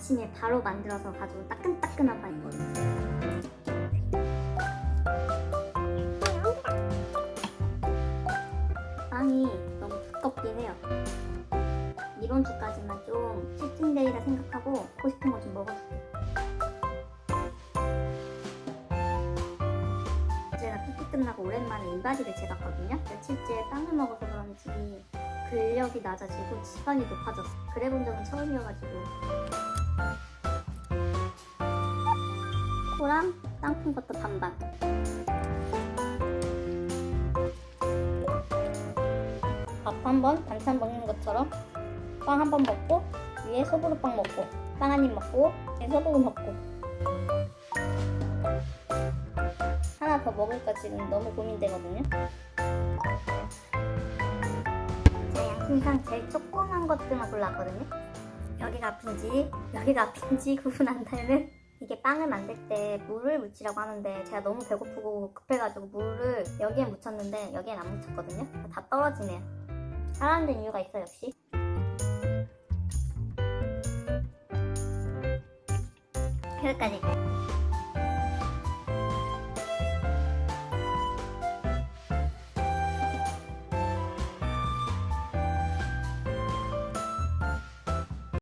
아침에 바로 만들어서 가지고 따끈따끈한 빵 있거든요. 빵이 너무 두껍긴 해요. 이번 주까지만 좀 치팅데이라 생각하고 먹고 싶은 거 좀 먹어줄게요. 제가 PT 끝나고 오랜만에 인바디를 재봤거든요. 며칠째 빵을 먹어서 그런지 근력이 낮아지고 지방이 높아졌어. 그래 본 적은 처음이어가지고 코랑 땅콩 버터 반반. 밥 한 번 반찬 먹는 것처럼 빵 한 번 먹고 위에 소보루빵 먹고 빵 한 입 먹고 위에 소보루 먹고 하나 더 먹을까 지금 너무 고민되거든요. 제 양심상 제일 조그만 것들만 골랐거든요. 여기가 아픈지 여기가 아픈지 구분한 다음에 이게 빵을 만들 때 물을 묻히라고 하는데 제가 너무 배고프고 급해가지고 물을 여기에 묻혔는데 여기엔 안 묻혔거든요. 다 떨어지네요. 하라는 이유가 있어 역시. 여기까지.